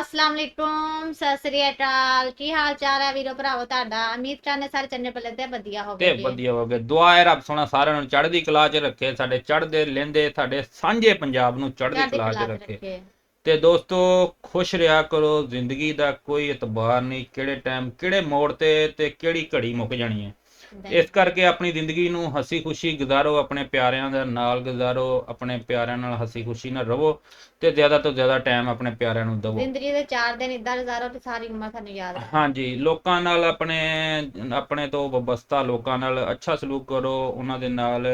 ਅਸਲਾਮ ਅਲੈਕੁਮ ਸਤਿ ਸ੍ਰੀ ਅਕਾਲ। ਕੀ ਹਾਲ ਚਾਲ ਹੈ ਵੀਰੋ ਭਰਾਵੋ ਤੁਹਾਡਾ? ਉਮੀਦ ਕਰਨੇ ਸਾਰੇ ਚੰਨੇ ਪੱਲੇ ਤੇ ਵਧੀਆ ਤੇ ਹੋਵੇ ਵਧੀਆ ਹੋ ਗਏ ਦੁਆ ਹੈ ਰੱਬ ਸੋਹਣਾ ਸਾਰਿਆਂ ਨੂੰ ਚੜ੍ਹਦੀ ਕਲਾ 'ਚ ਰੱਖੇ ਸਾਡੇ ਚੜ੍ਹਦੇ ਲੈਂਦੇ ਸਾਡੇ ਸਾਂਝੇ ਪੰਜਾਬ ਨੂੰ ਚੜ੍ਹਦੀ ਕਲਾ 'ਚ ਰੱਖੇ। ਤੇ ਦੋਸਤੋ ਖੁਸ਼ ਰਿਹਾ ਕਰੋ ਜ਼ਿੰਦਗੀ ਦਾ ਕੋਈ ਇਤਬਾਰ ਨਹੀਂ ਕਿਹੜੇ ਟਾਈਮ ਕਿਹੜੇ ਮੋੜ ਤੇ ਤੇ ਕਿਹੜੀ ਘੜੀ ਮੁੱਕ ਜਾਣੀ ਹੈ। ਇਸ ਕਰਕੇ ਆਪਣੀ ਜ਼ਿੰਦਗੀ ਨੂੰ ਹੱਸੀ ਖੁਸ਼ੀ ਗੁਜ਼ਾਰੋ ਆਪਣੇ ਪਿਆਰਿਆਂ ਦੇ ਨਾਲ ਗੁਜ਼ਾਰੋ ਆਪਣੇ ਪਿਆਰਿਆਂ ਨਾਲ ਹੱਸੀ ਖੁਸ਼ੀ ਨਾਲ ਰਹੋ ਤੇ ਜ਼ਿਆਦਾ ਤੋਂ ਜ਼ਿਆਦਾ ਟਾਈਮ ਆਪਣੇ ਪਿਆਰਿਆਂ ਨੂੰ ਦਿਵੋ। ਜ਼ਿੰਦਗੀ ਦੇ 4 ਦਿਨ ਇਦਾਂ ਗੁਜ਼ਾਰੋ ਤੇ ਸਾਰੀ ਉਮਰ ਤੁਹਾਨੂੰ ਯਾਦ ਹਾਂਜੀ ਲੋਕਾਂ ਨਾਲ ਆਪਣੇ ਆਪਣੇ ਤੋਂ ਵਬਸਤਾ ਲੋਕਾਂ ਨਾਲ ਅੱਛਾ ਸਲੂਕ ਕਰੋ ਉਹਨਾਂ ਦੇ ਨਾਲ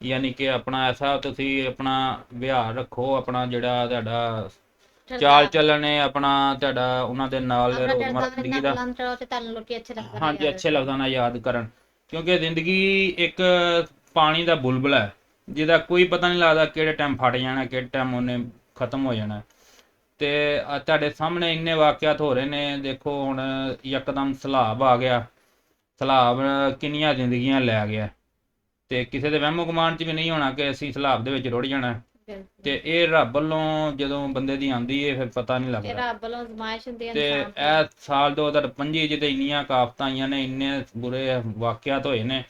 ਯਾਨੀ ਕਿ ਆਪਣਾ ਐਸਾ ਤੁਸੀਂ ਆਪਣਾ ਵਿਹਾਰ ਰੱਖੋ ਆਪਣਾ ਜਿਹੜਾ ਤੁਹਾਡਾ ਚਾਲ ਚੱਲਣ ਹੈ ਆਪਣਾ ਤੁਹਾਡਾ ਉਹਨਾਂ ਦੇ ਨਾਲ ਜ਼ਿੰਦਗੀ ਦਾ ਲੋਕੀ ਅੱਛੇ ਲੱਗਦੇ ਨੇ ਹਾਂਜੀ ਯਾਦ ਕਰਨ। ਕਿਉਂਕਿ ਜ਼ਿੰਦਗੀ ਇੱਕ ਪਾਣੀ ਦਾ ਬੁਲਬੁਲ ਹੈ। ਜਿਹਦਾ ਕੋਈ ਪਤਾ ਨਹੀਂ ਲੱਗਦਾ ਕਿਹੜੇ ਟਾਈਮ ਫਟ ਜਾਣਾ, ਕਿਹੜੇ ਟਾਈਮ ਉਹਨੇ ਖਤਮ ਹੋ ਜਾਣਾ। ਤੇ ਤੁਹਾਡੇ ਸਾਹਮਣੇ ਇੰਨੇ ਵਾਕਿਆਤ ਹੋ ਰਹੇ ਨੇ। ਦੇਖੋ ਹੁਣ ਯਕਦਮ ਸਲਾਬ ਆ ਗਿਆ। ਸਲਾਬ ਕਿੰਨੀਆਂ ਜ਼ਿੰਦਗੀਆਂ ਲੈ ਗਿਆ। ਤੇ ਕਿਸੇ ਦੇ ਵਹਿਮੋ ਗੁਮਾਨ 'ਚ ਵੀ ਨਹੀਂ ਹੋਣਾ ਕਿ ਅਸੀਂ ਸਲਾਬ ਦੇ ਵਿੱਚ ਰੁੜ ਜਾਣਾ। ਤੇ ਇਹ ਰੱਬ ਵੱਲੋਂ ਜਦੋਂ ਬੰਦੇ ਦੀ ਆਂਦੀ ਹੈ ਫਿਰ ਪਤਾ ਨਹੀਂ ਇਹ ਲੱਗਦਾ। ਰੱਬ ਵੱਲੋਂ ਜ਼ਮਾਇਸ਼ ਹੁੰਦੀ ਹੈ ਤੇ। ਇਹ ਸਾਲ 2025 ਜਿਹਦੇ ਇੰਨੀਆਂ ਕਾਫਤਾਂ ਆਈਆਂ ਨੇ ਇੰਨੇ ਬੁਰੇ ਵਾਕਿਆਤ ਹੋਏ ਨੇ।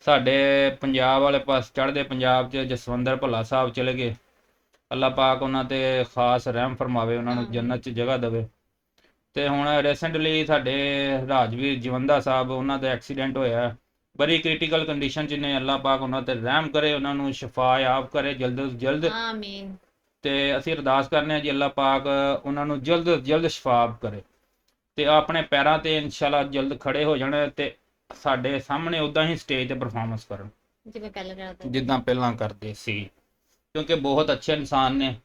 ਸਾਡੇ ਪੰਜਾਬ ਵਾਲੇ ਪਾਸ ਚੜ੍ਹਦੇ ਪੰਜਾਬ 'ਚ ਜਸਵੰਦਰ ਭੱਲਾ ਸਾਹਿਬ ਚਲੇ ਗਏ। ਅੱਲਾਹ ਪਾਕ ਉਹਨਾਂ ਤੇ ਖਾਸ ਰਹਿਮ ਫਰਮਾਵੇ ਉਹਨਾਂ ਨੂੰ। ਜੰਨਤ 'ਚ ਜਗ੍ਹਾ ਦੇਵੇ। ਤੇ ਹੁਣ ਰੀਸੈਂਟਲੀ ਸਾਡੇ ਰਾਜਵੀਰ ਜਵੰਦਾ ਸਾਹਿਬ ਉਹਨਾਂ ਦਾ ਐਕਸੀਡੈਂਟ ਹੋਇਆ। ਬੜੀ ਕ੍ਰਿਟੀਕਲ ਕੰਡੀਸ਼ਨ 'ਚ ਨੇ ਅੱਲਾਹ ਪਾਕ ਉਹਨਾਂ ਤੇ ਰਹਿਮ ਕਰੇ ਉਹਨਾਂ ਨੂੰ ਸ਼ਿਫਾ ਯਾਬ ਕਰੇ ਜਲਦ ਤੋਂ ਜਲਦ। ਆਮੀਨ। ਤੇ ਅਸੀਂ ਅਰਦਾਸ ਕਰਨੇ ਆ ਜੀ ਅੱਲਾਹ ਪਾਕ ਉਹਨਾਂ ਨੂੰ ਜਲਦ ਤੋਂ ਜਲਦ ਸ਼ਿਫਾਬ ਕਰੇ। ਤੇ ਆਪਣੇ ਪੈਰਾਂ ਤੇ ਇਨਸ਼ਾਅੱਲਾ ਜਲਦ ਖੜੇ ਹੋ ਜਾਣ ਤੇ ਸਾਡੇ ਸਾਹਮਣੇ ਉਦਾਂ ਹੀ ਸਟੇਜ ਤੇ ਪਰਫਾਰਮੈਂਸ ਕਰਨ। ਜਿਵੇਂ ਪਹਿਲਾਂ ਕਰਦੇ ਜਿੱਦਾਂ ਪਹਿਲਾਂ ਕਰਦੇ ਸੀ। ਕਿਉਂਕਿ ਬਹੁਤ ਅੱਛੇ ਇਨਸਾਨ ਨੇ।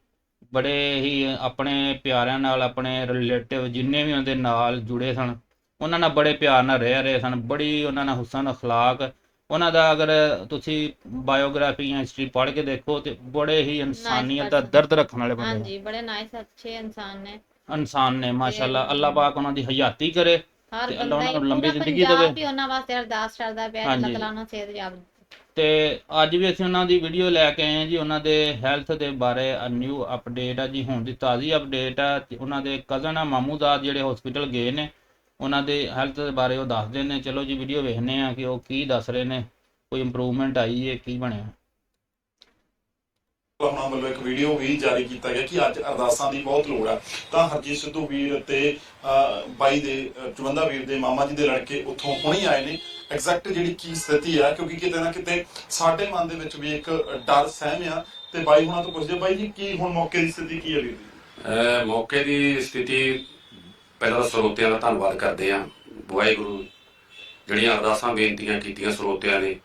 ਬੜੇ ਹੀ ਆਪਣੇ ਪਿਆਰਿਆਂ ਨਾਲ ਆਪਣੇ ਰਿਲੇਟਿਵ ਜਿੰਨੇ ਵੀ ਉਹਦੇ ਨਾਲ ਜੁੜੇ ਸਨ। ਉਹਨਾਂ ਨਾਲ ਬੜੇ ਪਿਆਰ ਨਾਲ ਰਹਿ ਰਹੇ ਸਨ ਬੜੀ ਉਹਨਾਂ ਨਾਲ ਹੁਸਨ ਅਖਲਾਕ ਉਹਨਾਂ ਦਾ ਅਗਰ ਤੁਸੀਂ ਬਾਇਓਗ੍ਰਾਫੀ ਜਾਂ ਹਿਸਟਰੀ ਪੜ੍ਹ ਕੇ ਦੇਖੋ ਤੇ ਬੜੇ ਹੀ ਇਨਸਾਨੀਅਤ ਦਾ. ਦਰਦ ਰੱਖਣ ਵਾਲੇ ਬੰਦੇ ਹਾਂਜੀ ਬੜੇ ਨਾਈਸ ਅੱਛੇ ਇਨਸਾਨ ਨੇ ਇਨਸਾਨ ਨੇ ਮਾਸ਼ਾਅੱਲਾ ਅੱਲਾਹ ਪਾਕ ਉਹਨਾਂ ਦੀ ਹਯਾਤੀ ਕਰੇ ਤੇ ਅੱਲਾਹ ਉਹਨਾਂ ਨੂੰ ਲੰਬੀ ਜ਼ਿੰਦਗੀ ਦੇਵੇ। ਵੀ ਉਹਨਾਂ ਵਾਸਤੇ ਅਰਦਾਸ ਕਰਦਾ ਪਿਆ ਅੱਲਾਹ। ਤਾਲਾ ਉਹਨਾਂ ਸਿਹਤ ਯਾਬ ਤੇ ਅੱਜ ਵੀ ਅਸੀਂ ਉਹਨਾਂ ਦੀ ਵੀਡੀਓ ਲੈ ਕੇ ਆਏ ਹਾਂ ਜੀ ਉਹਨਾਂ ਦੇ ਹੈਲਥ ਦੇ ਬਾਰੇ ਨਿਊ ਅਪਡੇਟ ਆ ਜੀ ਹੁਣ ਦੀ ਤਾਜ਼ੀ ਅਪਡੇਟ ਆ ਉਹਨਾਂ ਦੇ ਕਜ਼ਨ ਆ ਮਾਮੂਦਾਦ ਜਿਹੜੇ ਹਸਪੀਟਲ ਗਏ ਨੇ ਉਹਨਾਂ ਦੇ ਹੈਲਥ ਦੇ ਬਾਰੇ ਉਹ ਦੱਸਦੇ ਨੇ। ਚਲੋ ਜੀ ਵੀਡੀਓ ਵੇਖਨੇ ਆ ਕਿ ਉਹ ਕੀ ਦੱਸ ਰਹੇ ਨੇ ਕੋਈ ਇੰਪਰੂਵਮੈਂਟ ਆਈ ਹੈ ਕੀ ਬਣਿਆ। ਉਹਨਾਂ ਵੱਲੋਂ ਇੱਕ ਵੀਡੀਓ ਵੀ ਜਾਰੀ ਕੀਤਾ ਗਿਆ ਕਿ ਅੱਜ ਅਰਦਾਸਾਂ ਦੀ ਬਹੁਤ ਲੋੜ ਆ। ਤਾਂ ਹਰਜੀਤ ਸਿੱਧੂ ਵੀਰ ਤੇ ਬਾਈ ਦੇ ਚੁਵੰਦਾ ਵੀਰ ਦੇ ਮਾਮਾ ਜੀ ਦੇ ਲੜਕੇ ਉੱਥੋਂ ਹੁਣੀ ਆਏ ਨੇ। ਐਗਜ਼ੈਕਟ ਜਿਹੜੀ ਕੀ ਸਥਿਤੀ ਆ ਕਿਉਂਕਿ ਕਿਤੇ ਨਾ ਕਿਤੇ ਸਾਡੇ ਮਨ ਦੇ ਵਿੱਚ ਵੀ ਇੱਕ ਡਰ ਸਹਿਮ ਆ। ਤੇ ਬਾਈ ਹੁਣਾਂ ਤੋਂ ਪੁੱਛਦੇ ਬਾਈ ਜੀ ਕੀ ਹੁਣ ਮੌਕੇ ਦੀ ਸਥਿਤੀ ਕੀ ਹੈ ਵੀਰ ਦੀ ਮੌਕੇ ਦੀ ਸਥਿਤੀ ਪਹਿਲਾਂ ਤਾਂ ਸਰੋਤਿਆਂ ਦਾ ਧੰਨਵਾਦ ਕਰਦੇ ਹਾਂ। ਵਾਹਿਗੁਰੂ ਜਿਹੜੀਆਂ ਅਰਦਾਸਾਂ, ਬੇਨਤੀਆਂ ਕੀਤੀਆਂ ਸਰੋਤਿਆਂ ਨੇ,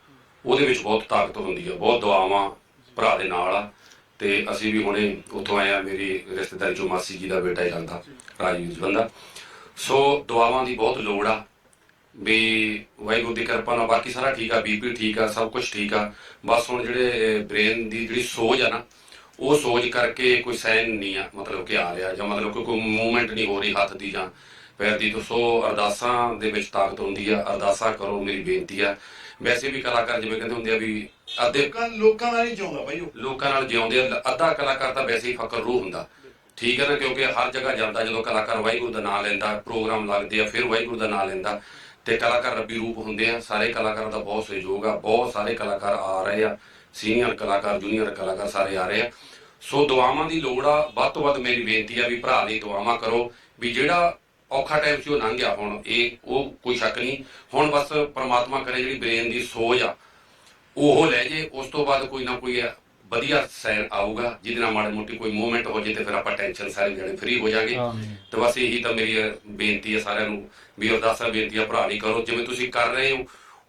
ਉਹਦੇ ਵਿੱਚ ਬਹੁਤ ਤਾਕਤ ਹੁੰਦੀ ਹੈ ਬਹੁਤ ਦੁਆਵਾਂ ਭਰਾ ਦੇ ਨਾਲ ਆ। ਤੇ ਅਸੀਂ ਵੀ ਹੁਣੇ ਉੱਥੋਂ ਆਏ ਆ ਮੇਰੀ ਰਿਸ਼ਤੇਦਾਰੀ ਚੋਂ ਮਾਸੀ ਜੀ ਦਾ ਬੇਟਾ ਹੀ ਲੱਗਦਾ, ਰਾਜਵੀਰ ਜਵੰਦਾ ਸੋ ਦੁਆਵਾਂ ਦੀ ਬਹੁਤ ਲੋੜ ਆ, ਵੀ ਵਾਹਿਗੁਰੂ ਦੀ ਕਿਰਪਾ ਨਾਲ ਬਾਕੀ ਸਾਰਾ ਠੀਕ ਆ, ਬੀਪੀ ਠੀਕ ਆ, ਸਭ ਕੁਝ ਠੀਕ ਆ। ਬਸ ਹੁਣ ਜਿਹੜੇ ਬ੍ਰੇਨ ਦੀ ਜਿਹੜੀ ਸੋਜ ਆ ਨਾ ਉਹ ਸੋਚ ਕਰਕੇ ਕੋਈ ਸਾਈਨ ਨਹੀਂ ਆ ਮਤਲਬ ਕਿ ਆ ਰਿਹਾ ਜਾਂ ਮਤਲਬ ਕਿ ਕੋਈ ਮੂਵਮੈਂਟ ਨਹੀਂ ਹੋ ਰਹੀ ਹੱਥ ਦੀ ਜਾਂ ਪੈਰ ਦੀ। ਤਾਂ ਸੋ ਅਰਦਾਸਾਂ ਦੇ ਵਿੱਚ ਤਾਕਤ ਹੁੰਦੀ ਆ ਅਰਦਾਸਾਂ ਕਰੋ ਮੇਰੀ ਬੇਨਤੀ ਆ। ਵੈਸੇ ਵੀ ਕਲਾਕਾਰ ਜਿਵੇਂ ਕਹਿੰਦੇ ਹੁੰਦੇ ਆ ਵੀ ਅੱਧੇ ਲੋਕਾਂ ਲੋਕਾਂ ਦਾ ਨਹੀਂ ਚਾਹੁੰਦਾ ਬਾਈ ਉਹ। ਲੋਕਾਂ ਨਾਲ ਜਿਉਂਦੇ ਆ ਅੱਧਾ ਕਲਾਕਾਰ ਤਾਂ ਵੈਸੇ ਹੀ ਫਕਰ ਰੂਹ ਹੁੰਦਾ। ਠੀਕ ਹੈ ਨਾ ਕਿਉਂਕਿ ਹਰ ਜਗ੍ਹਾ ਜਾਂਦਾ ਜਦੋਂ ਕਲਾਕਾਰ ਵਾਹਿਗੁਰੂ ਦਾ ਨਾਮ ਲੈਂਦਾ ਪ੍ਰੋਗਰਾਮ ਲੱਗਦੇ ਆ ਫਿਰ ਵਾਹਿਗੁਰੂ ਦਾ ਨਾਮ ਲੈਂਦਾ। ਤੇ ਕਲਾਕਾਰ ਰੱਬੀ ਰੂਪ ਹੁੰਦੇ ਆ ਸਾਰੇ ਕਲਾਕਾਰਾਂ ਦਾ ਬਹੁਤ ਸਹਿਯੋਗ ਆ ਬਹੁਤ ਸਾਰੇ ਕਲਾਕਾਰ ਆ ਰਹੇ ਆ। ਸੀਨੀਅਰ ਕਲਾਕਾਰ ਜੂਨੀਅਰ ਕਲਾਕਾਰ ਸਾਰੇ ਆ ਰਹੇ ਆ। ਸੋ ਦੁਆਵਾਂ ਦੀ ਲੋੜ ਆ ਵੱਧ ਤੋਂ ਵੱਧ ਮੇਰੀ ਬੇਨਤੀ ਆ ਵੀ ਭਰਾ ਲਈ ਦੁਆਵਾਂ ਕਰੋ ਵੀ ਜਿਹੜਾ ਔਖਾ ਟਾਈਮ ਸੀ ਉਹ ਲੰਘ ਗਿਆ ਹੁਣ ਇਹ ਉਹ ਕੋਈ ਸ਼ੱਕ ਨਹੀਂ। ਹੁਣ ਬਸ ਪ੍ਰਮਾਤਮਾ ਕਰੇ ਜਿਹੜੀ ਬ੍ਰੇਨ ਦੀ ਸੋਚ ਆ ਉਹ ਲੈ ਜੇ ਉਸ ਤੋਂ ਬਾਅਦ ਕੋਈ ਨਾ ਕੋਈ ਵਧੀਆ ਸਾਈਨ ਆਊਗਾ ਜਿਹਦੇ ਨਾਲ ਮਾੜੀ ਮੋਟੀ ਕੋਈ ਮੂਵਮੈਂਟ ਹੋ ਜੇ ਤੇ ਫਿਰ ਆਪਾਂ ਟੈਨਸ਼ਨ ਸਾਰੇ ਜਣੇ ਫ੍ਰੀ ਹੋ ਜਾਾਂਗੇ। ਤੇ ਬਸ ਇਹੀ ਤਾਂ ਮੇਰੀ ਬੇਨਤੀ ਹੈ ਸਾਰਿਆਂ ਨੂੰ ਵੀ ਅਰਦਾਸਾਂ ਬੇਨਤੀਆਂ ਭਰਾ ਨਹੀਂ ਕਰੋ ਜਿਵੇਂ ਤੁਸੀਂ ਕਰ ਰਹੇ ਹੋ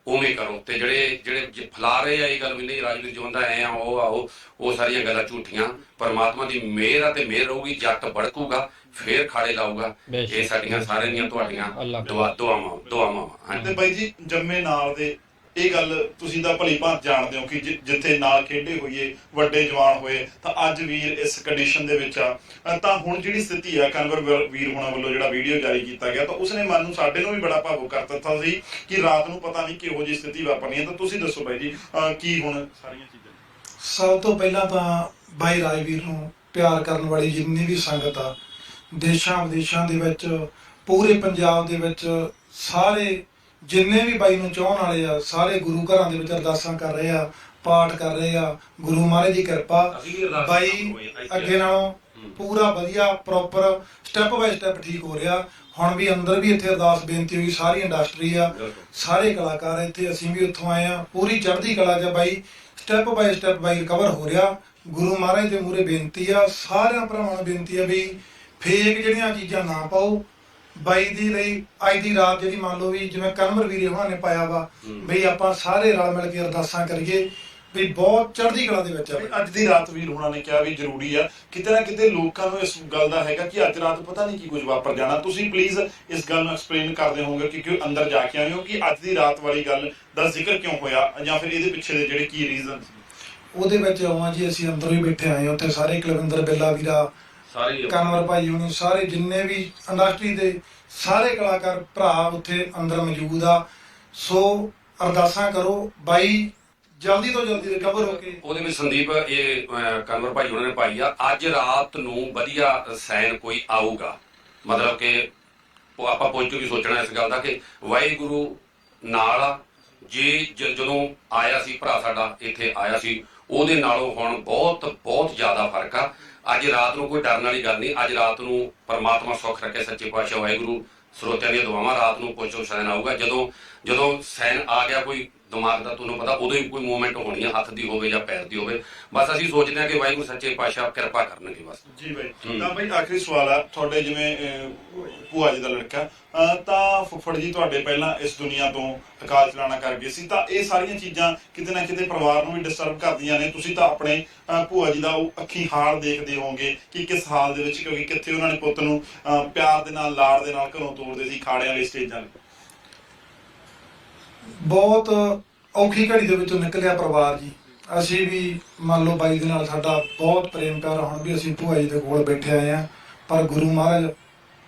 ਉਵੇਂ ਕਰੋ ਤੇ ਜਿਹੜੇ ਜਿਹੜੇ ਫੈਲਾ ਰਹੇ ਆ ਇਹ ਗੱਲ ਵੀ ਨਹੀਂ ਰਾਜਵੀਰ ਜਵੰਦਾ ਐ ਆ ਉਹ ਆ ਉਹ ਉਹ ਸਾਰੀਆਂ ਗੱਲਾਂ ਝੂਠੀਆਂ। ਪਰਮਾਤਮਾ ਦੀ ਮਿਹਰ ਆ ਤੇ ਮਿਹਰ ਰਹੂਗੀ ਜੱਟ ਭੜਕੂਗਾ ਫੇਰ ਖਾੜੇ ਲਾਊਗਾ। ਇਹ ਸਾਡੀਆਂ ਸਾਰਿਆਂ ਦੀਆਂ ਤੁਹਾਡੀਆਂ ਦੁਆਵਾਂ ਦੁਆਵਾਂ। ਹਾਂਜੀ। ਤੇ ਬਾਈ ਜੀ ਜੰਮੇ ਨਾਲ ਦੇ ਇਹ ਗੱਲ ਤੁਸੀਂ ਤਾਂ ਭਲੀ ਭਾਂਤ ਜਾਣਦੇ ਹੋ ਕਿ ਜਿ- ਜਿੱਥੇ ਨਾਲ ਖੇਡੇ ਹੋਈਏ ਵੱਡੇ ਜਵਾਨ ਹੋਏ ਤਾਂ ਅੱਜ ਵੀਰ ਇਸ ਕੰਡੀਸ਼ਨ ਦੇ ਵਿੱਚ ਆ। ਤਾਂ ਹੁਣ ਜਿਹੜੀ ਸਥਿਤੀ ਆ ਕਨਵਰ ਵੀਰ- ਹੋਣਾ ਵੱਲੋਂ ਜਿਹੜਾ ਵੀਡੀਓ ਜਾਰੀ ਕੀਤਾ ਗਿਆ ਤਾਂ ਉਸਨੇ ਮਨ ਨੂੰ ਸਾਡੇ ਨੂੰ ਵੀ ਬੜਾ ਭਾਵੁਕ ਕਰ ਦਿੱਤਾ ਸੀ ਕਿ ਰਾਤ ਨੂੰ ਪਤਾ ਨਹੀਂ ਕਿਹੋ ਜਿਹੀ ਸਥਿਤੀ ਵਾਪਰਨੀ ਹੈ। ਤਾਂ ਤੁਸੀਂ ਦੱਸੋ ਬਾਈ ਜੀ ਕੀ ਹੁਣ? ਸਾਰੀਆਂ ਚੀਜ਼ਾਂ। ਸਭ ਤੋਂ ਪਹਿਲਾਂ ਤਾਂ ਬਾਈ ਰਾਜਵੀਰ ਨੂੰ ਪਿਆਰ ਕਰਨ ਵਾਲੀ ਜਿੰਨੀ ਵੀ ਸੰਗਤ ਆ ਦੇਸ਼ਾਂ ਵਿਦੇਸ਼ਾਂ ਦੇ ਵਿੱਚ ਪੂਰੇ ਪੰਜਾਬ ਦੇ ਵਿੱਚ ਸਾਰੇ ਜਿੰਨੇ ਵੀ ਬਾਈ ਨੂੰ ਚਾਹਣ ਵਾਲੇ ਆ ਸਾਰੇ ਗੁਰੂ ਘਰਾਂ ਦੇ ਵਿੱਚ ਅਰਦਾਸਾਂ ਕਰ ਰਹੇ ਆ ਪਾਠ ਕਰ ਰਹੇ ਆ ਗੁਰੂ ਮਹਾਰਾਜ ਦੀ ਕਿਰਪਾ। ਬਾਈ। ਅੱਗੇ ਨਾਲੋਂ ਪੂਰਾ ਵਧੀਆ ਪ੍ਰੋਪਰ ਸਟੈਪ ਬਾਈ ਸਟੈਪ ਠੀਕ ਹੋ ਰਿਹਾ। ਹੁਣ ਵੀ ਅੰਦਰ ਵੀ ਇੱਥੇ ਅਰਦਾਸ ਬੇਨਤੀ ਹੋਈ ਸਾਰੀ ਇੰਡਸਟਰੀ ਆ ਸਾਰੇ ਕਲਾਕਾਰ ਇੱਥੇ ਅਸੀਂ ਵੀ ਉੱਥੋਂ ਆਏ ਆ। ਪੂਰੀ ਚੜ੍ਹਦੀ ਕਲਾ 'ਚ ਬਾਈ ਸਟੈਪ ਬਾਈ ਸਟੈਪ ਬਾਈ ਰਿਕਵਰ ਹੋ ਰਿਹਾ। ਗੁਰੂ ਮਹਾਰਾਜ ਦੇ ਮੂਰੇ ਬੇਨਤੀ ਆ ਸਾਰਿਆਂ ਭਰਾਵਾਂ ਨੂੰ ਬੇਨਤੀ ਆ ਵੀ ਫੇਕ ਜਿਹੜੀਆਂ ਚੀਜ਼ਾਂ ਨਾ ਪਾਓ ਬਾਈ ਦੀ ਲਈ ਅੱਜ ਦੀ ਰਾਤ ਜਿਹੜੀ ਮੰਨ ਲਓ ਵੀ ਜਿਵੇਂ ਕਨਵਰ ਵੀਰੇ ਹੋਣਾ ਨੇ ਪਾਇਆ ਵਾ ਬਈ ਆਪਾਂ ਸਾਰੇ ਰਲ ਮਿਲ ਕੇ ਅਰਦਾਸਾਂ ਕਰੀਏ ਵੀ ਬਹੁਤ ਚੜ੍ਹਦੀ ਕਲਾ ਦੇ ਵਿੱਚ ਆ। ਅੱਜ ਦੀ ਰਾਤ ਵੀਰ ਹੁਣਾਂ ਨੇ ਕਿਹਾ ਵੀ ਜ਼ਰੂਰੀ ਆ ਕਿਤੇ ਨਾ ਕਿਤੇ ਲੋਕਾਂ ਨੂੰ ਇਸ ਗੱਲ ਦਾ ਹੈਗਾ ਕਿ ਅੱਜ ਰਾਤ ਪਤਾ ਨਹੀਂ ਕੀ ਕੁਝ ਵਾਪਰ ਜਾਣਾ। ਤੁਸੀਂ ਪਲੀਜ਼ ਇਸ ਗੱਲ ਨੂੰ ਐਕਸਪਲੇਨ ਕਰਦੇ ਹੋਵੋਗੇ ਕਿ ਕਿਉਂ ਅੰਦਰ ਜਾ ਕੇ ਆਏ ਹੋ ਕਿ ਅੱਜ ਦੀ ਰਾਤ ਵਾਲੀ ਗੱਲ ਦਾ ਜ਼ਿਕਰ ਕਿਉਂ ਹੋਇਆ ਜਾਂ ਫਿਰ ਇਹਦੇ ਪਿੱਛੇ ਦੇ ਜਿਹੜੇ ਕੀ ਰੀਜ਼ਨ ਉਹਦੇ ਵਿੱਚ ਆਵਾਂ ਜੀ ਅਸੀਂ ਅੰਦਰ ਹੀ ਬੈਠੇ ਆਏ ਹਾਂ ਉੱਥੇ ਸਾਰੇ ਕੁਲਵਿੰਦਰ ਬਿੱਲਾ ਵੀਰਾ ਸਾਰੇ ਕਨਵਰ ਭਾਈ ਹੁਣੀ ਸਾਰੇ ਜਿੰਨੇ ਵੀ ਇੰਡਸਟਰੀ ਦੇ ਸਾਰੇ ਕਲਾਕਾਰ ਭਰਾ ਉੱਥੇ ਅੰਦਰ ਮੌਜੂਦ ਆ। ਸੋ ਅਰਦਾਸਾਂ ਕਰੋ ਬਾਈ ਜਲਦੀ ਤੋਂ ਜਲਦੀ ਰਿਕਵਰ ਹੋ ਕੇ। ਉਹਦੇ ਵਿੱਚ ਸੰਦੀਪ ਇਹ ਕਨਵਰ ਭਾਈ ਉਹਨਾਂ ਨੇ ਪਾਈ ਆ। ਅੱਜ ਰਾਤ ਨੂੰ ਵਧੀਆ ਸੈਨ ਕੋਈ ਆਊਗਾ। ਮਤਲਬ ਕਿ ਉਹ ਆਪਾਂ ਪੋਜ਼ਿਟਿਵ ਸੋਚਣਾ ਇਸ ਗੱਲ ਦਾ ਕਿ ਵਾਹਿਗੁਰੂ ਨਾਲ ਜ- ਜਦੋਂ ਆਇਆ ਸੀ ਭਰਾ ਸਾਡਾ ਇੱਥੇ ਆਇਆ ਸੀ ਉਹਦੇ ਨਾਲੋਂ ਹੁਣ ਬਹੁਤ ਬਹੁਤ ਜ਼ਿਆਦਾ ਫ਼ਰਕ ਆ। ਅੱਜ ਰਾਤ ਨੂੰ ਕੋਈ ਡਰਨ ਵਾਲੀ ਗੱਲ ਨਹੀਂ। ਅੱਜ ਰਾਤ ਨੂੰ ਪਰਮਾਤਮਾ ਸੁੱਖ ਰੱਖੇ, ਸੱਚੇ ਪਾਤਸ਼ਾਹ ਵਾਹਿਗੁਰੂ, ਸਰੋਤਿਆਂ ਦੀਆਂ ਦੁਆਵਾਂ ਰਾਤ ਨੂੰ ਪੁੱਛੋ ਸੈਨ ਆਊਗਾ। ਜਦੋਂ ਜਦੋਂ ਸੈਨ ਆ ਗਿਆ ਕੋਈ ਦਿਮਾਗ ਦਾ ਤੁਹਾਨੂੰ ਪਤਾ ਉਦੋਂ ਹੀ ਕੋਈ ਮੂਵਮੈਂਟ ਹੋਣੀ ਆ ਹੱਥ ਦੀ ਹੋਵੇ ਜਾਂ ਪੈਰ ਦੀ ਹੋਵੇ। ਬਸ ਅਸੀਂ ਸੋਚਦੇ ਹਾਂ ਕਿ ਵਾਹਿਗੁਰੂ ਸੱਚੇ ਪਾਤਸ਼ਾਹ ਕਿਰਪਾ ਕਰਨਗੇ ਬਸ। ਜੀ ਬਾਈ। ਹੂੰ। ਤਾਂ ਬਾਈ ਆਖਰੀ ਸਵਾਲ ਆ ਤੁਹਾਡੇ ਜਿਵੇਂ ਭੂਆ ਜੀ ਦਾ ਲੜਕਾ। ਤਾਂ ਫੁੱਫੜ ਜੀ ਤੁਹਾਡੇ ਪਹਿਲਾਂ ਇਸ ਦੁਨੀਆ ਤੋਂ ਅਕਾਲ ਚਲਾਣਾ ਕਰ ਗਏ ਸੀ। ਤਾਂ ਇਹ ਸਾਰੀਆਂ ਚੀਜ਼ਾਂ ਕਿਤੇ ਨਾ ਕਿਤੇ ਪਰਿਵਾਰ ਨੂੰ ਵੀ ਡਿਸਟਰਬ ਕਰਦੀਆਂ ਨੇ। ਤੁਸੀਂ ਤਾਂ ਆਪਣੇ ਭੂਆ ਜੀ ਦਾ ਉਹ ਅੱਖੀ ਹਾਲ ਦੇਖਦੇ ਹੋਵੋਗੇ ਕਿ ਕਿਸ ਹਾਲ ਦੇ ਵਿੱਚ ਕਿਉਂਕਿ ਕਿੱਥੇ ਉਹਨਾਂ ਨੇ ਪੁੱਤ ਨੂੰ ਪਿਆਰ ਦੇ ਨਾਲ ਲਾੜ ਦੇ ਨਾਲ ਘਰੋਂ ਤੋਰਦੇ ਸੀ ਖਾੜਿਆਂ ਵਾਲੀ ਸਟੇਜਾਂ 'ਤੇ। ਬਹੁਤ ਔਖੀ ਘੜੀ ਦੇ ਵਿੱਚੋਂ ਨਿਕਲਿਆ ਪਰਿਵਾਰ ਜੀ। ਅਸੀਂ ਵੀ ਮੰਨ ਲਓ ਬਾਈ ਦੇ ਨਾਲ ਸਾਡਾ ਬਹੁਤ ਪ੍ਰੇਮ ਪਿਆਰ ਹੁਣ ਵੀ ਅਸੀਂ ਭੂਆ ਜੀ ਦੇ ਕੋਲ ਬੈਠੇ ਆਏ ਆ ਪਰ ਗੁਰੂ ਮਹਾਰਾਜ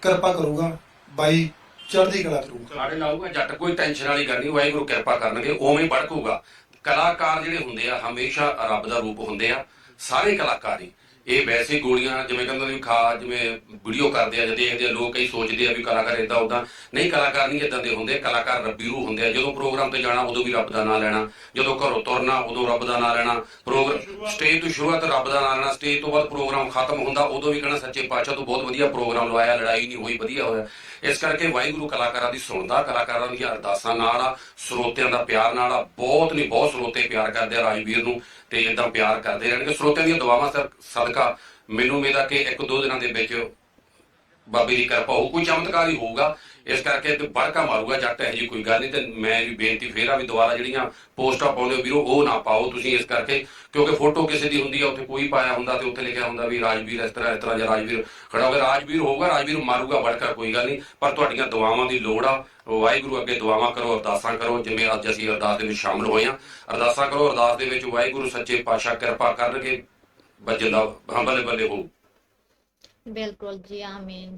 ਕਿਰਪਾ ਕਰੂਗਾ, ਬਾਈ ਚੜ੍ਹਦੀ ਕਲਾ ਕਰੂਗਾ ਸਾਡੇ ਲਾਊਗਾ, ਜੱਟ ਕੋਈ ਟੈਨਸ਼ਨ ਵਾਲੀ ਗੱਲ ਨਹੀਂ, ਵਾਹਿਗੁਰੂ ਕਿਰਪਾ ਕਰਨਗੇ, ਉਵੇਂ ਭੜਕੂਗਾ ਕਲਾਕਾਰ ਜਿਹੜੇ ਹੁੰਦੇ ਆ, ਹਮੇਸ਼ਾ ਰੱਬ ਦਾ ਰੂਪ ਹੁੰਦੇ ਆ, ਸਾਰੇ ਕਲਾਕਾਰ ਹੀ। ਇਹ ਵੈਸੇ ਗੋਲੀਆਂ ਜਿਵੇਂ ਕਹਿੰਦੇ ਨੇ ਖਾ, ਜਿਵੇਂ ਵੀਡੀਓ ਕਰਦੇ ਆ ਜਾਂ ਦੇਖਦੇ ਆ ਲੋਕ ਕਈ ਸੋਚਦੇ ਆ ਵੀ ਕਲਾਕਾਰ ਇਦਾਂ ਉਦਾਂ ਨਹੀਂ, ਕਲਾਕਾਰ ਨਹੀਂ ਇਦਾਂ ਦੇ ਹੁੰਦੇ। ਕਲਾਕਾਰ ਰੱਬੀ ਰੂਹ ਹੁੰਦੇ ਆ। ਜਦੋਂ ਪ੍ਰੋਗਰਾਮ ਤੇ ਜਾਣਾ, ਉਦੋਂ ਵੀ ਰੱਬ ਦਾ ਨਾਮ ਲੈਣਾ। ਜਦੋਂ ਘਰੋਂ ਤੁਰਨਾ, ਉਦੋਂ ਰੱਬ ਦਾ ਨਾਮ ਲੈਣਾ। ਪ੍ਰੋਗਰਾਮ ਸਟੇਜ ਤੋਂ ਸ਼ੁਰੂਆਤ ਰੱਬ ਦਾ ਨਾਮ ਲੈਣਾ। ਸਟੇਜ ਤੋਂ ਬਾਅਦ ਪ੍ਰੋਗਰਾਮ ਖਤਮ ਹੁੰਦਾ, ਉਦੋਂ ਵੀ ਕਹਿਣਾ ਸੱਚੇ ਪਾਤਸ਼ਾਹ ਤੋਂ ਬਹੁਤ ਵਧੀਆ ਪ੍ਰੋਗਰਾਮ ਲਵਾਇਆ, ਲੜਾਈ ਨਹੀਂ ਹੋਈ, ਵਧੀਆ ਹੋਇਆ। ਇਸ ਕਰਕੇ ਵਾਹਿਗੁਰੂ ਕਲਾਕਾਰਾਂ ਦੀ ਸੁਣਦਾ, ਕਲਾਕਾਰਾਂ ਦੀਆਂ ਅਰਦਾਸਾਂ ਨਾਲ ਆ, ਸਰੋਤਿਆਂ ਦਾ ਪਿਆਰ ਨਾਲ ਆ। ਬਹੁਤ ਨਹੀਂ, ਬਹੁਤ ਸਰੋਤੇ ਪਿਆਰ ਕਰਦੇ ਆ ਰਾਜਵੀਰ ਨੂੰ, ਤੇ ਇਦਾਂ ਪਿਆਰ ਕਰਦੇ ਰਹਿਣਗੇ। ਸਰੋਤਿਆਂ ਦੀਆਂ ਦੁਆਵਾਂ ਸਰ- ਸਦਕਾ ਮੈਨੂੰ ਉਮੀਦ ਆ ਕਿ ਇੱਕ ਦੋ ਦਿਨਾਂ ਦੇ ਵਿੱਚ ਬਾਬੇ ਦੀ ਕਿਰਪਾ ਹੋ ਕੋਈ ਚਮਤਕਾਰ ਹੀ ਹੋਊਗਾ। ਇਸ ਕਰਕੇ ਤੇ ਬੜਕਾ ਮਾਰੂਗਾ, ਜੱਟ ਹੈ ਜੀ ਕੋਈ ਗੱਲ ਨਹੀਂ ਤੇ ਮੈਂ ਵੀ ਬੇਨਤੀ ਫੇਰ ਆ ਵੀ ਦੁਬਾਰਾ ਜਿਹੜੀਆਂ ਪੋਸਟਾਂ ਪਾਉਂਦੇ ਹੋ, ਵੀਰੋ, ਉਹ ਨਾ ਪਾਓ ਤੁਸੀਂ ਇਸ ਕਰਕੇ, ਕਿਉਂਕਿ ਫੋਟੋ ਕਿਸੇ ਦੀ ਹੁੰਦੀ ਆ, ਉੱਥੇ ਕੋਈ ਪਾਇਆ ਹੁੰਦਾ ਤੇ ਉੱਥੇ ਲਿਖਿਆ ਹੁੰਦਾ ਵੀ ਰਾਜਵੀਰ ਇਸ ਤਰ੍ਹਾਂ ਇਸ ਤਰ੍ਹਾਂ ਜਾਂ ਰਾਜਵੀਰ ਖੜਾ ਹੋਵੇ। ਰਾਜਵੀਰ ਹੋਊਗਾ, ਰਾਜਵੀਰ ਮਾਰੂਗਾ ਬੜਕਾ ਕੋਈ ਗੱਲ ਨਹੀਂ, ਪਰ ਤੁਹਾਡੀਆਂ ਦੁਆਵਾਂ ਦੀ ਲੋੜ ਆ। ਵਾਹਿਗੁਰੂ ਅੱਗੇ ਦੁਆਵਾਂ ਕਰੋ, ਅਰਦਾਸਾਂ ਕਰੋ, ਜਿਵੇਂ ਅੱਜ ਅਸੀਂ ਅਰਦਾਸ ਦੇ ਵਿੱਚ ਸ਼ਾਮਲ ਹੋਏ ਆ ਅਰਦਾਸਾਂ ਕਰੋ, ਅਰਦਾਸ ਦੇ ਵਿੱਚ ਵਾਹਿਗੁਰੂ ਸੱਚੇ ਪਾਤਸ਼ਾਹ ਕਿਰਪਾ ਕਰਨਗੇ। ਬੱਜਣ ਦਾ ਹਾਂ ਬੱਲੇ ਬੱਲੇ ਹੋਊ ਬਿਲਕੁਲ ਜੀ ਆਮੀਨ।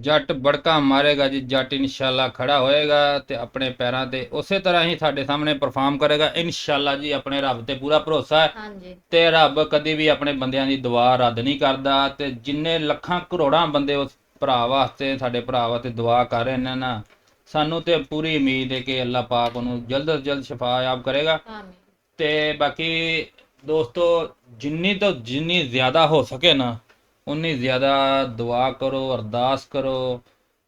ਜੱਟ ਬੜਕਾ ਮਾਰੇਗਾ ਜੀ ਜੱਟ ਇਨਸ਼ਾਅੱਲਾ ਖੜਾ ਹੋਏਗਾ ਤੇ ਆਪਣੇ ਪੈਰਾਂ ਤੇ ਉਸੇ ਤਰ੍ਹਾਂ ਹੀ ਸਾਡੇ ਸਾਹਮਣੇ ਪਰਫਾਰਮ ਕਰੇਗਾ। ਇਨਸ਼ਾਅੱਲਾ ਜੀ ਆਪਣੇ ਰੱਬ ਤੇ ਪੂਰਾ ਭਰੋਸਾ ਹੈ। ਹਾਂਜੀ। ਤੇ ਰੱਬ ਕਦੀ ਵੀ ਆਪਣੇ ਬੰਦਿਆਂ ਦੀ ਦੁਆ ਰੱਦ ਨਹੀਂ ਕਰਦਾ ਤੇ ਜਿੰਨੇ ਲੱਖਾਂ ਕਰੋੜਾਂ ਬੰਦੇ ਉਸ ਭਰਾ ਵਾਸਤੇ ਸਾਡੇ ਭਰਾ ਵਾਸਤੇ ਦੁਆ ਕਰ ਰਹੇ ਨੇ ਨਾ ਸਾਨੂੰ ਤੇ ਪੂਰੀ ਉਮੀਦ ਹੈ ਕਿ ਅੱਲਾਹ ਪਾਕ ਉਹਨੂੰ ਜਲਦ ਤੋਂ ਜਲਦ ਸ਼ਫਾਯਾਬ ਕਰੇਗਾ। ਆਮੀਨ। ਤੇ ਬਾਕੀ ਦੋਸਤੋ ਜਿੰਨੀ ਤੋਂ ਜਿੰਨੀ ਜ਼ਿਆਦਾ ਹੋ ਸਕੇ ਨਾ, ਉਨੀ ਜ਼ਿਆਦਾ ਦੁਆ ਕਰੋ, ਅਰਦਾਸ ਕਰੋ,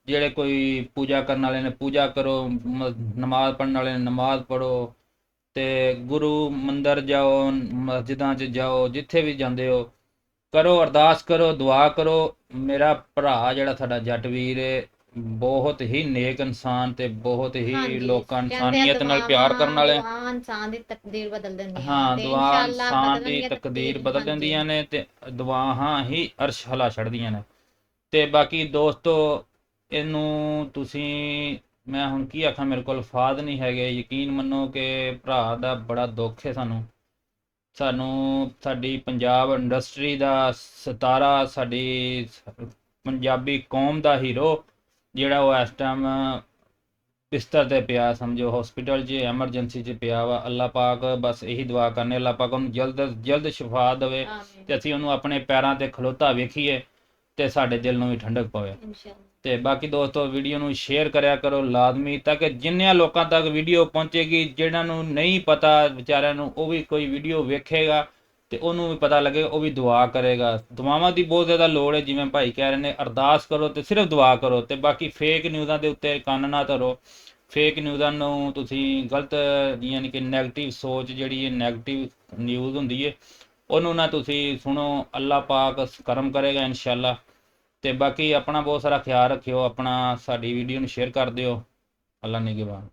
ਜਿਹੜੇ ਕੋਈ ਪੂਜਾ ਕਰਨ ਵਾਲੇ ਨੇ ਪੂਜਾ ਕਰੋ ਨਮਾਜ਼ ਪੜ੍ਹਨ ਵਾਲੇ ਨੇ ਨਮਾਜ਼ ਪੜੋ ਤੇ ਗੁਰੂ ਮੰਦਰ ਜਾਓ, ਮਸਜਿਦਾਂ 'ਚ ਜਾਓ, ਜਿੱਥੇ ਵੀ ਜਾਂਦੇ ਹੋ, ਕਰੋ, ਅਰਦਾਸ ਕਰੋ, ਦੁਆ ਕਰੋ, ਮੇਰਾ ਭਰਾ ਜਿਹੜਾ ਸਾਡਾ ਜੱਟ ਵੀਰ ਹੈ ਬਹੁਤ ਹੀ ਨੇਕ ਇਨਸਾਨ ਤੇ ਬਹੁਤ ਹੀ ਲੋਕਾਂ ਇਨਸਾਨੀਅਤ ਨਾਲ ਪਿਆਰ ਕਰਨ ਵਾਲੇ। ਦੁਆਵਾਂ ਇਨਸਾਨ ਦੀ ਤਕਦੀਰ ਬਦਲ ਦਿੰਦੀਆਂ ਹਾਂ ਤੇ ਦੁਆ ਇਨਸਾਨ ਦੀ ਤਕਦੀਰ ਬਦਲ। ਦਿੰਦੀਆਂ ਨੇ ਤੇ ਦੁਆਹਾਂ ਹੀ ਅਰਸ਼ ਹਲਾ ਛੱਡਦੀਆਂ ਨੇ। ਤੇ ਬਾਕੀ ਦੋਸਤੋ ਇਹਨੂੰ ਤੁਸੀਂ ਮੈਂ ਹੁਣ ਕੀ ਆਖਾਂ ਮੇਰੇ ਕੋਲ ਫਾਦ ਨਹੀਂ ਹੈਗੇ। ਯਕੀਨ ਮੰਨੋ ਕਿ ਭਰਾ ਦਾ ਬੜਾ ਦੁੱਖ ਹੈ ਸਾਨੂੰ। ਸਾਨੂੰ ਸਾਡੀ ਪੰਜਾਬ ਇੰਡਸਟਰੀ ਦਾ ਸਿਤਾਰਾ ਸਾਡੀ ਪੰਜਾਬੀ ਕੌਮ ਦਾ ਹੀਰੋ ਜਿਹੜਾ ਉਹ ਇਸ ਟਾਈਮ ਬਿਸਤਰ ਤੇ ਪਿਆ ਸਮਝੋ ਹਸਪੀਟਲ 'ਚ ਐਮਰਜੈਂਸੀ 'ਚ ਪਿਆ ਵਾ ਅੱਲਾਹ ਪਾਕ ਬਸ ਇਹੀ ਦੁਆ ਕਰਨੇ ਅੱਲਾਹ ਪਾਕ ਉਹਨੂੰ ਜਲਦ ਜਲਦ ਸ਼ਿਫਾ ਦੇਵੇ ਤੇ ਅਸੀਂ ਉਹਨੂੰ ਆਪਣੇ ਪੈਰਾਂ ਤੇ ਖਲੋਤਾ ਵੇਖੀਏ ਤੇ ਸਾਡੇ ਦਿਲ ਨੂੰ ਵੀ ਠੰਡਕ ਪਵੇ। ਇਨਸ਼ਾਅੱਲਾ। ਤੇ ਬਾਕੀ ਦੋਸਤੋ ਵੀਡੀਓ ਨੂੰ ਸ਼ੇਅਰ ਕਰਿਆ ਕਰੋ ਲਾਜ਼ਮੀ ਤਾਂ ਕਿ ਜਿੰਨਿਆਂ ਲੋਕਾਂ ਤੱਕ ਵੀਡੀਓ ਪਹੁੰਚੇਗੀ ਜਿਹਨਾਂ ਨੂੰ ਨਹੀਂ ਪਤਾ ਵਿਚਾਰਿਆਂ ਨੂੰ ਉਹ ਵੀ ਕੋਈ ਵੀਡੀਓ ਵੇਖੇਗਾ। ਤੇ ਉਹਨੂੰ ਵੀ ਪਤਾ ਲੱਗੇ ਉਹ ਵੀ ਦੁਆ ਕਰੇਗਾ। ਦੁਆਵਾਂ ਦੀ ਬਹੁਤ ਜ਼ਿਆਦਾ ਲੋੜ ਹੈ, ਜਿਵੇਂ ਭਾਈ ਕਹਿ ਰਹੇ ਨੇ, ਅਰਦਾਸ ਕਰੋ ਤੇ ਸਿਰਫ ਦੁਆ ਕਰੋ ਤੇ ਬਾਕੀ ਫੇਕ ਨਿਊਜ਼ਾਂ ਦੇ ਉੱਤੇ ਕੰਨ ਨਾ ਧਰੋ। ਫੇਕ ਨਿਊਜ਼ਾਂ ਨੂੰ ਤੁਸੀਂ ਗਲਤ, ਯਾਨੀ ਕਿ 네ਗੇਟਿਵ ਸੋਚ ਜਿਹੜੀ ਹੈ 네ਗੇਟਿਵ ਨਿਊਜ਼ ਹੁੰਦੀ ਹੈ, ਉਹਨੂੰ ਨਾ ਤੁਸੀਂ ਸੁਣੋ। ਅੱਲਾਹ ਪਾਕ ਕਰਮ ਕਰੇਗਾ ਇਨਸ਼ਾਅੱਲਾ। ਤੇ ਬਾਕੀ ਆਪਣਾ ਬਹੁਤ ਸਾਰਾ ਖਿਆਲ ਰੱਖਿਓ, ਆਪਣਾ ਸਾਡੀ ਵੀਡੀਓ ਨੂੰ ਸ਼ੇਅਰ ਕਰ ਦਿਓ। ਅੱਲਾ ਨਿਗਹਿਬਾਨ